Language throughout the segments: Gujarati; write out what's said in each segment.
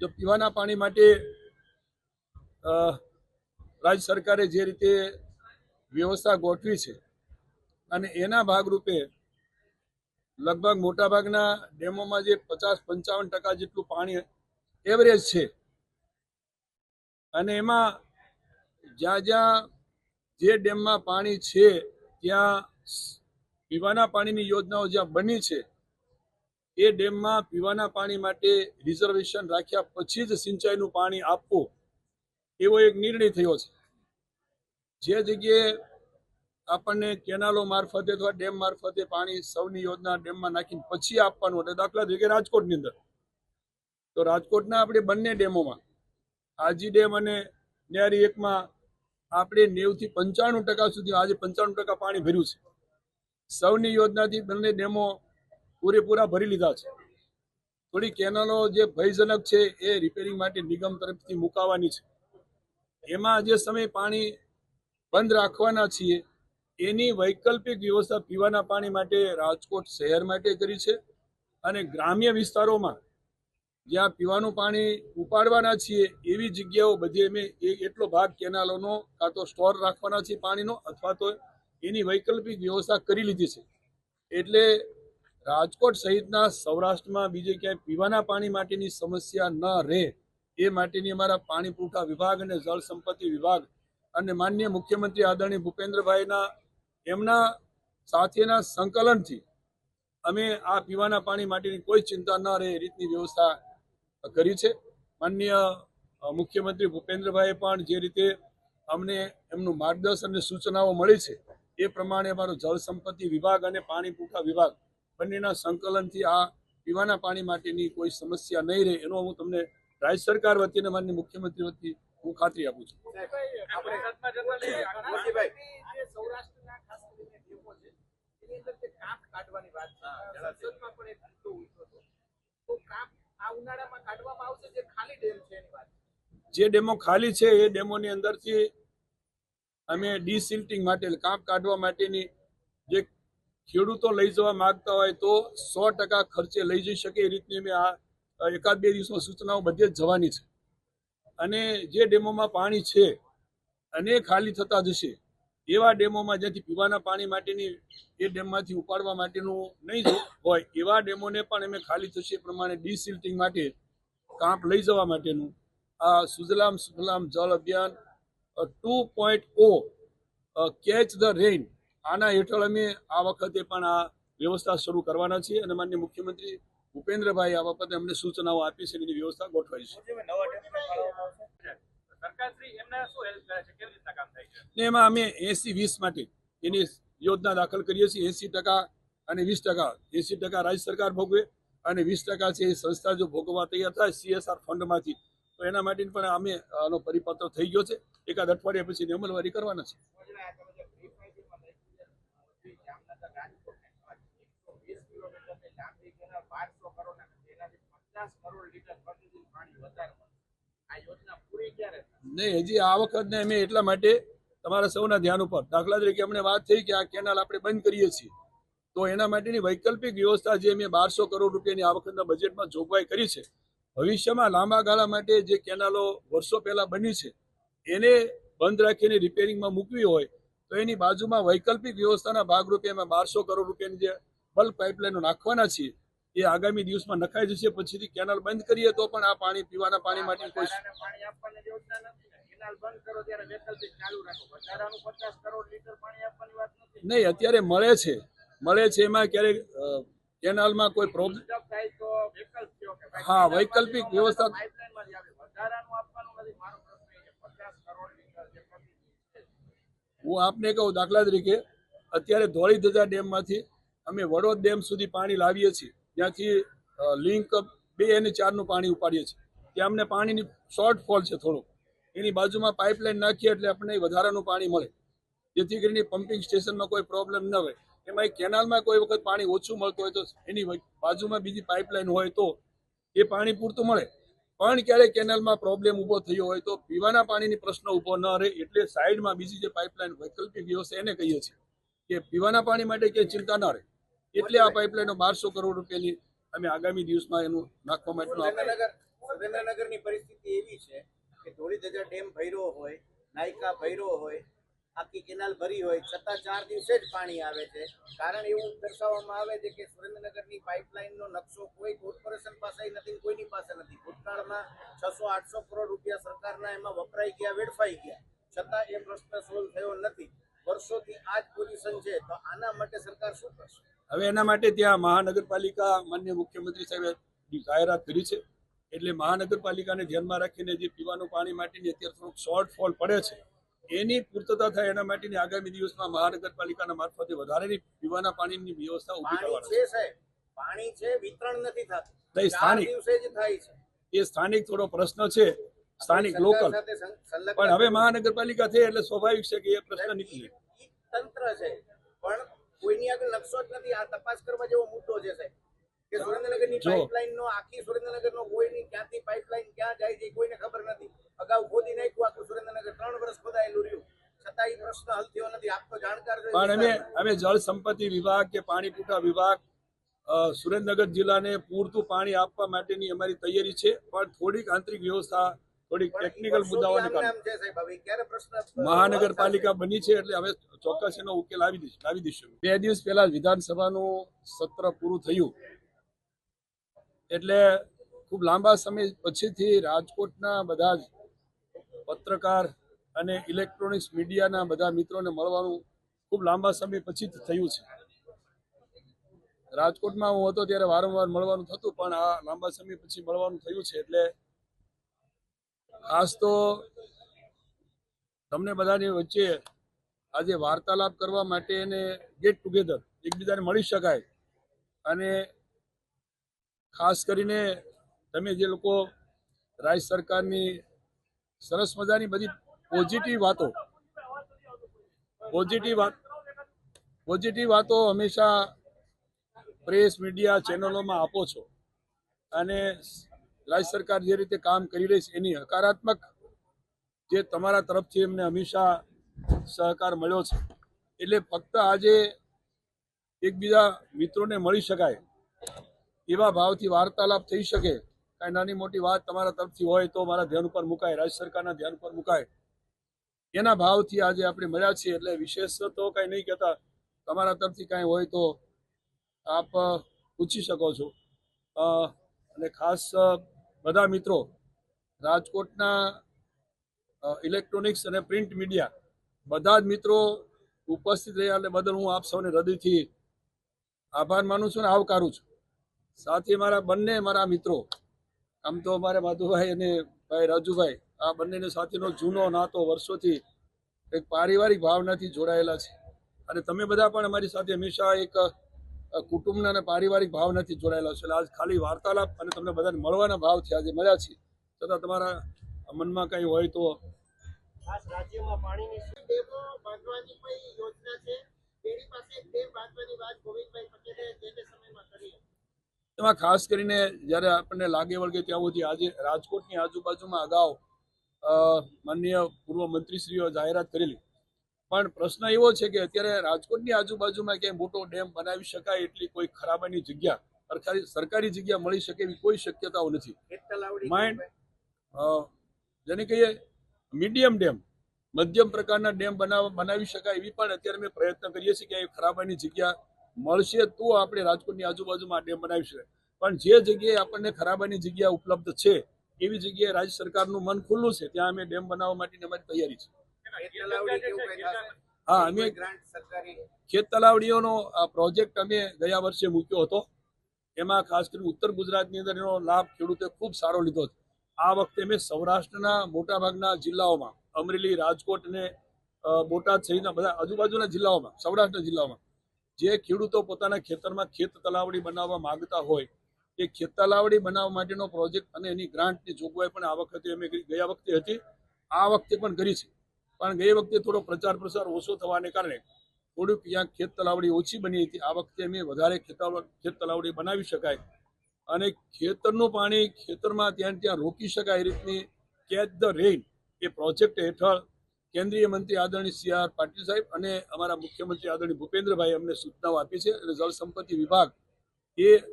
જો પીવાના પાણી માટે રાજ્ય સરકારે જે રીતે વ્યવસ્થા ગોઠવી છે અને એના ભાગરૂપે લગભગ મોટાભાગના ડેમોમાં જે પચાસ પંચાવન ટકા જેટલું પાણી એવરેજ છે. અને એમાં જ્યાં જ્યાં જે ડેમમાં પાણી છે, ત્યાં પીવાના પાણીની યોજનાઓ જ્યાં બની છે એ ડેમમાં પીવાના પાણી માટે રિઝર્વેશન રાખ્યા પછી જ સિંચાઈનું પાણી આપવું એવો એક નિર્ણય થયો છે. જે જગ્યાએ આપણને કેનાલો મારફતે અથવા ડેમ મારફતે પાણી સૌની યોજના ડેમમાં નાખીને પછી આપવાનું એટલે દાખલા તરીકે રાજકોટની અંદર. તો રાજકોટના આપણે બંને ડેમોમાં, આજી ડેમ અને ન્યારી એકમાં આપણે નેવથી પંચાણું ટકા સુધી આજે પંચાણું ટકા પાણી ભર્યું છે. સૌની યોજનાથી બંને ડેમો પૂરેપૂરા ભરી લીધા છે. થોડી કેનાલો જે ભયજનક છે એ રિપેરિંગ માટે નિગમ તરફથી મુકાવાની છે. એમાં જે સમય પાણી બંધ રાખવાના છીએ, એની વૈકલ્પિક વ્યવસ્થા પીવાના પાણી માટે રાજકોટ શહેર માટે કરી છે અને ગ્રામ્ય વિસ્તારોમાં જ્યાં પીવાનું પાણી ઉપાડવાના છીએ, એવી જગ્યાઓ બધી અમે એટલો ભાગ કેનાલોનો કાં તો સ્ટોર રાખવાના છીએ પાણીનો અથવા તો એની વૈકલ્પિક વ્યવસ્થા કરી લીધી છે. એટલે રાજકોટ સહિતના સૌરાષ્ટ્રમાં બીજે ક્યાંય પીવાના પાણી માટેની સમસ્યા ન રહે એ માટેની અમારા પાણી પુરવઠા વિભાગ અને જળ સંપત્તિ વિભાગ અને માનનીય મુખ્યમંત્રી આદરણીય ભૂપેન્દ્રભાઈના એમના સાથેના સંકલનથી અમે આ પીવાના પાણી માટેની કોઈ ચિંતા ન રહે એ રીતની વ્યવસ્થા કરી છે. માનનીય મુખ્યમંત્રી ભૂપેન્દ્રભાઈએ પણ જે રીતે અમને એમનું માર્ગદર્શન અને સૂચનાઓ મળી છે એ પ્રમાણે અમારો જળ સંપત્તિ વિભાગ અને પાણી પુરવઠા વિભાગ બંનેના સંકલનથી આ પીવાના પાણી માટેની કોઈ સમસ્યા નહીં રહે, એનો હું તમને રાજ્ય સરકાર વતી અને માન્ય મુખ્યમંત્રી વતી હું ખાતરી આપું છું. જે ડેમો ખાલી છે, એ ડેમોની અંદરથી અમે ડીસિલ્ટિંગ માટે કાંપ કાઢવા માટેની જે ખેડૂતો લઈ જવા માંગતા હોય તો સો ટકા ખર્ચે લઈ જઈ શકે એ રીતની અમે આ એકાદ બે દિવસમાં સૂચનાઓ બધે જ જવાની છે. અને જે ડેમોમાં પાણી છે અને ખાલી થતા જશે, એવા ડેમોમાં જ્યાંથી પીવાના પાણી માટેની એ ડેમમાંથી ઉપાડવા માટેનું નહીં હોય, એવા ડેમોને પણ અમે ખાલી થશે એ પ્રમાણે ડિસિલ્ટિંગ માટે કાંપ લઈ જવા માટેનું આ Sujalam Sufalam Jal Abhiyan two point O catch the rain આના હેઠળ અમે આ વખતે પણ આ વ્યવસ્થા શરૂ કરવાના છીએ અને માન્ય મુખ્યમંત્રી ભૂપેન્દ્રભાઈ આ બાબતે અમને સૂચનાઓ આપી છે એની વ્યવસ્થા ગોઠવાઈ છે. ને એમાં અમે એસી વીસ માટે એની યોજના દાખલ કરીએ છીએ. એસી ટકા અને વીસ ટકા. એસી ટકા રાજ્ય સરકાર ભોગવે અને વીસ ટકા છે એ સંસ્થા જો ભોગવવા તૈયાર થાય સીએસઆર ફંડમાંથી. તો એના માટે પણ અમે આનો પરિપત્ર થઈ ગયો છે. એકાદ અઠવાડિયા પછી અમલવારી કરવાના છે જામનગર રાજકોટ એકસો વીસ કિલોમીટરની લાંબી બારસો કરોડ એનાથી પચાસ કરોડ લીટર પ્રતિદિન પાણી વધારે યોજના નહીં, હજી આ વખતને અમે એટલા માટે તમારા સૌના ધ્યાન ઉપર, દાખલા તરીકે અમને વાત થઈ કે આ કેનાલ આપણે બંધ કરીએ છીએ. તો એના માટેની વૈકલ્પિક વ્યવસ્થા જે અમે બારસો કરોડ રૂપિયાની આ વખતના બજેટમાં જોગવાઈ કરી છે, ભવિષ્યમાં લાંબા ગાળા માટે જે કેનાલો વર્ષો પહેલા બની છે, એને બંધ રાખીને રિપેરિંગમાં મૂકવી હોય, તો એની બાજુમાં વૈકલ્પિક વ્યવસ્થાના ભાગરૂપે એમાં બારસો કરોડ રૂપિયાની જે બલ્ક પાઇપલાઇનો નાખવાના છીએ એ આગામી દિવસમાં નખાઈ જશે પછીથી કેનાલ બંધ કરીએ તો પણ આ પાણી પીવાના પાણી માટે કોઈ નહીં અત્યારે મળે છે. મળે છે એમાં ક્યારેક કેનાલમાં કોઈ પ્રોબ્લેમ હા, વૈકલ્પિક વ્યવસ્થા- હું આપને કહું દાખલા તરીકે અત્યારે ધોળી ધજા ડેમમાંથી અમે વડોદ ડેમ સુધી પાણી લાવીએ છીએ. ત્યાંથી લિંક બે અને ચારનું પાણી ઉપાડીએ છીએ. ત્યાં અમને પાણીની શોર્ટફોલ છે થોડો એની બાજુમાં પાઇપલાઇન નાખીએ એટલે આપણને વધારાનું પાણી મળે. જેથી કરીને પમ્પિંગ સ્ટેશનમાં કોઈ પ્રોબ્લેમ ન હોય એમાં કેનાલમાં કોઈ વખત પાણી ઓછું મળતું હોય તો એની બાજુમાં બીજી પાઇપલાઇન હોય તો એ પાણી પૂરતું મળે. પણ ક્યારેક કેનાલમાં પ્રોબ્લેમ ઊભો થયો હોય તો પીવાના પાણીની પ્રશ્ન ઊભો ન રહે એટલે સાઈડમાં બીજી જે પાઇપલાઇન વૈકલ્પિક વ્યવસ્થા એને કહીએ છીએ કે પીવાના પાણી માટે ક્યાંય ચિંતા ન રહે. એટલે આ પાઇપલાઈનો બારસો કરોડ રૂપિયાની અમે આગામી દિવસમાં એનું નાખવા માટેનું સુરેન્દ્રનગર, સુરેન્દ્રનગરની પરિસ્થિતિ એવી છે કે ધોળી ધજા ડેમ ભર્યો હોય, નાયકા ભૈરો હોય, આખી કેનાલ ભરી હોય, છતાં ચાર દિવસે જ પાણી આવે છે. કારણ એવું દર્શાવવામાં આવે છે કે સુરેન્દ્રનગરની પાઇપલાઇનનો નકશો કોઈ કોર્પોરેશન પાસે નથી, કોઈની પાસે નથી. ભૂતકાળમાં છસો, આઠસો કરોડ રૂપિયા સરકારના એમાં વપરાઈ ગયા, વેડફાઈ ગયા. છતાં એ પ્રશ્ન સોલ્વ થયો નથી. વર્ષોથી આ જ પોલ્યુશન છે તો આના માટે સરકાર શું કરશે? હવે એના માટે ત્યાં મહાનગરપાલિકા માન્ય મુખ્યમંત્રી સાહેબે જાહેરાત કરી છે. એટલે મહાનગરપાલિકાને ધ્યાનમાં રાખીને જે પીવાનું પાણી માટેની અત્યારે થોડુંક શોર્ટફોલ પડે છે એની પૂર્તતા થાય એના માટેની આગામી દિવસમાં મહાનગરપાલિકાના મારફતે વધારેની પીવાના પાણીની વ્યવસ્થા ઊભી કરવાની છે સાહેબ પાણી છે વિતરણ નથી થતું. સ્થાનિક. દિવસે જ થાય છે. એ સ્થાનિક થોડો પ્રશ્ન છે સ્થાનિક લોકલ. પણ હવે મહાનગરપાલિકા થઈ એટલે સ્વાભાવિક છે કે એ પ્રશ્ન નીકળે. તંત્ર છે. પણ કોઈની આગળ નકશો જ નથી. આ તપાસ કરવા જેવો મુદ્દો છે સાહેબ. કે સુરેન્દ્રનગરની જો. આખી સુરેન્દ્રનગરનો કોઈની ક્યાંથી પાઇપલાઇન ક્યાં જાય છે કોઈને ખબર નથી. અગાઉ ખોદી નાખ્યું આખું સુરેન્દ્રનગર ત્રણ વર્ષ ખોદાયેલું રહ્યું. છતાં ઈ પ્રશ્ન હલ થયો નથી. આપ તો જાણકાર છો પણ અમે અમે જળ સંપત્તિ વિભાગ કે પાણી પુરવઠા વિભાગ સુરેન્દ્રનગર જિલ્લાને પૂરતું પાણી આપવા માટેની અમારી તૈયારી છે. પણ થોડીક આંતરિક વ્યવસ્થા થોડીક ટેકનિકલ મુદ્દાઓને કારણે. મહાનગરપાલિકા બની છે એટલે હવે ચોક્કસ એનો ઉકેલ આવી દઈશ લાવી દઈશું. બે દિવસ પહેલા વિધાનસભાનું સત્ર પૂરું થયું. એટલે ખૂબ લાંબા સમય પછીથી રાજકોટના બધા જ પત્રકાર અને ઇલેક્ટ્રોનિક્સ મીડિયાના બધા મિત્રોને મળવાનું ખૂબ લાંબા સમય પછી થયું છે. રાજકોટમાં હું હતો ત્યારે વારંવાર મળવાનું થતું પણ આ લાંબા સમય પછી મળવાનું થયું છે એટલે ખાસ તો તમને બધાની વચ્ચે આજે વાર્તાલાપ કરવા માટે એને ગેટ ટુગેધર એકબીજાને મળી શકાય. અને ખાસ કરીને તમે જે લોકો રાજ્ય સરકારની સરસ મજાની બધી પોઝિટિવ વાતો પોઝિટિવ વાત પોઝિટિવ વાતો હંમેશા પ્રેસ મીડિયા ચેનલોમાં આપો છો. અને રાજ્ય સરકાર જે રીતે કામ કરી રહી છે, એની હકારાત્મક જે તમારા તરફથી એમને હંમેશા સહકાર મળ્યો છે. એટલે ફક્ત આજે એકબીજા મિત્રોને મળી શકાય એવા ભાવથી વાર્તાલાપ થઈ શકે. કાંઈ નાની મોટી વાત તમારા તરફથી હોય તો મારા ધ્યાન ઉપર મુકાય, રાજ્ય સરકારના ધ્યાન ઉપર મુકાય. એના ભાવથી આજે આપણે મળ્યા છીએ એટલે વિશેષ તો કાંઈ નહીં કહેતા. તમારા તરફથી કાંઈ હોય તો આપ પૂછી શકો છો. અને ખાસ બધા મિત્રો, રાજકોટના ઇલેક્ટ્રોનિક્સ અને પ્રિન્ટ મીડિયા બધા જ મિત્રો ઉપસ્થિત રહ્યા એટલે બદલ હું આપ સૌને હૃદયથી આભાર માનું છું અને આવકારું છું. સાથે મારા બંને મારા મિત્રો, આમ તો અમારે માધુભાઈ અને ભાઈ રાજુભાઈ, આ બંનેને સાથેનો જૂનો નાતો વર્ષોથી એક પારિવારિક ભાવનાથી જોડાયેલા છે. અને તમે બધા પણ અમારી સાથે હંમેશા એક કુટુંબના અને પારિવારિક ભાવનાથી જોડાયેલા છો. એટલે આજ ખાલી વાર્તાલાપ અને તમને બધાને મળવાના ભાવથી આજે મળ્યા છે છતાં તમારા મનમાં કંઈ હોય તો ખાસ રાજ્યમાં પાણીની ડેમો બાંધવાની કોઈ યોજના છે? તેની પાસે વાત ગોવિંદભાઈ પટેલે જે સમયમાં કરી એમાં ખાસ કરીને જ્યારે આપણને લાગે વળગે ત્યાં સુધી આજે રાજકોટની આજુબાજુમાં અગાઉ અ, માનનીય પૂર્વ મંત્રીશ્રીઓ જાહેરાત કરેલી. પણ પ્રશ્ન એવો છે કે અત્યારે રાજકોટની આજુબાજુમાં ક્યાંય મોટો ડેમ બનાવી શકાય એટલી કોઈ ખરાબાની જગ્યા સરકારી સરકારી જગ્યા મળી શકે એવી કોઈ શક્યતાઓ નથી. માઇન્ડ જેને કહીએ મીડિયમ ડેમ મધ્યમ પ્રકારના ડેમ બનાવ બનાવી શકાય એવી પણ અત્યારે અમે પ્રયત્ન કરીએ છીએ કે ખરાબાની જગ્યા મળશે તો આપણે રાજકોટની આજુબાજુમાં ડેમ બનાવી શકાય. પણ જે જગ્યાએ આપણને ખરાબાની જગ્યા ઉપલબ્ધ છે એવી જગ્યાએ રાજ્ય સરકારનું મન ખુલ્લું છે ત્યાં અમે ડેમ બનાવવા માટેની અમારી તૈયારી છે. હા અમે ખેત તલાવડીઓનો આ પ્રોજેક્ટ અમે ગયા વર્ષે મૂક્યો હતો. એમાં ખાસ કરીને ઉત્તર ગુજરાતની અંદર એનો લાભ ખેડૂતે ખૂબ સારો લીધો છે. આ વખતે અમે સૌરાષ્ટ્રના મોટાભાગના જિલ્લાઓમાં અમરેલી રાજકોટ અને બોટાદ સહિતના બધા આજુબાજુના જિલ્લાઓમાં સૌરાષ્ટ્રના જિલ્લાઓમાં જે ખેડૂતો પોતાના ખેતરમાં ખેત તલાવડી બનાવવા માંગતા હોય એ ખેત તલાવડી બનાવવા માટેનો પ્રોજેક્ટ અને એની ગ્રાન્ટની જોગવાઈ પણ આ વખતે અમે ગયા વખતે હતી. આ વખતે પણ કરી છે. પણ ગઈ વખતે થોડો પ્રચાર પ્રસાર ઓછો થવાને કારણે થોડુંક ક્યાંક ખેત તલાવડી ઓછી બની હતી. આ વખતે અમે વધારે ખેત તલાવડી બનાવી શકાય અને ખેતરનું પાણી ખેતરમાં ત્યાં ત્યાં રોકી શકાય એ રીતની કેચ ધ રેઇન એ પ્રોજેક્ટ હેઠળ કેન્દ્રીય મંત્રી આદરણીય સી આર પાટીલ સાહેબ અને અમારા મુખ્યમંત્રી આદરણીય ભૂપેન્દ્રભાઈ અમને સૂચનાઓ આપી છે અને જળસંપત્તિ વિભાગ એ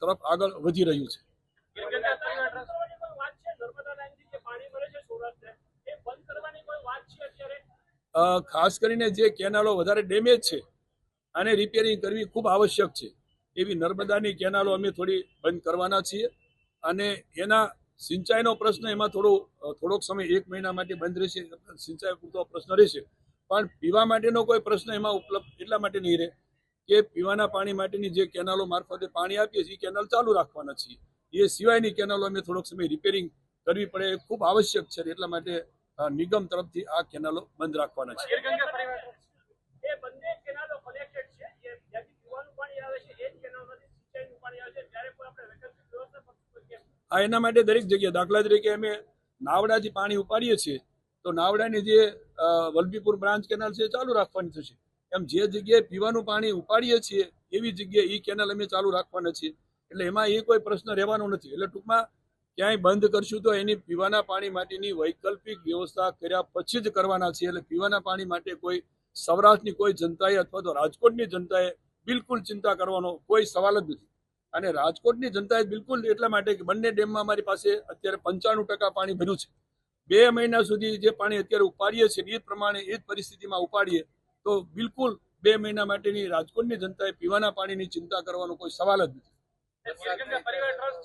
તરફ આગળ વધી રહ્યું છે ગિરગંગા ત્રણ ટ્રસ્ટોની પણ વાત છે નર્મદા અ, ખાસ કરીને જે કેનાલો વધારે ડેમેજ છે આને રિપેરિંગ કરવી ખૂબ આવશ્યક છે. એવી નર્મદાની કેનાલો અમે થોડી બંધ કરવાના છીએ અને એના સિંચાઈનો પ્રશ્ન એમાં થોડો થોડોક સમય એક મહિના માટે બંધ રહેશે. સિંચાઈ પૂરતો પ્રશ્ન રહેશે. પણ પીવા માટેનો કોઈ પ્રશ્ન એમાં ઉપલબ્ધ એટલા માટે નહીં રહે કે પીવાના પાણી માટેની જે કેનાલો મારફતે પાણી આપીએ છીએ, એ કેનાલ ચાલુ રાખવાના છીએ. એ સિવાયની કેનાલો અમે થોડોક સમય રિપેરિંગ કરવી પડે એ ખૂબ આવશ્યક છે. એટલા માટે નિગમ તરફથી આ કેનાલો બંધ રાખવાના છે. આ એના માટે દરેક જગ્યાએ દાખલા તરીકે અમે નાવડાથી પાણી ઉપાડીએ છીએ તો નાવડાની જે વલભીપુર બ્રાન્ચ કેનાલ છે ચાલુ રાખવાની થશે. એમ જે જગ્યાએ પીવાનું પાણી ઉપાડીએ છીએ એવી જગ્યાએ એ કેનાલ અમે ચાલુ રાખવાના છીએ. એટલે એમાં એ કોઈ પ્રશ્ન રહેવાનો નથી. એટલે ટૂંકમાં ક્યાંય બંધ કરશું તો એની પીવાના પાણી માટેની વૈકલ્પિક વ્યવસ્થા કર્યા પછી જ કરવાના છીએ. એટલે પીવાના પાણી માટે કોઈ સૌરાષ્ટ્રની કોઈ જનતાએ અથવા તો રાજકોટની જનતાએ બિલકુલ ચિંતા કરવાનો કોઈ સવાલ જ નથી. અને રાજકોટની જનતાએ બિલકુલ એટલા માટે કે બંને ડેમમાં અમારી પાસે અત્યારે પંચાણું ટકા પાણી ભર્યું છે. બે મહિના સુધી જે પાણી અત્યારે ઉપાડીએ છીએ, એ પ્રમાણે એ જ પરિસ્થિતિમાં ઉપાડીએ, તો બિલકુલ બે મહિના માટેની રાજકોટની જનતાએ પીવાના પાણીની ચિંતા કરવાનો કોઈ સવાલ જ નથી.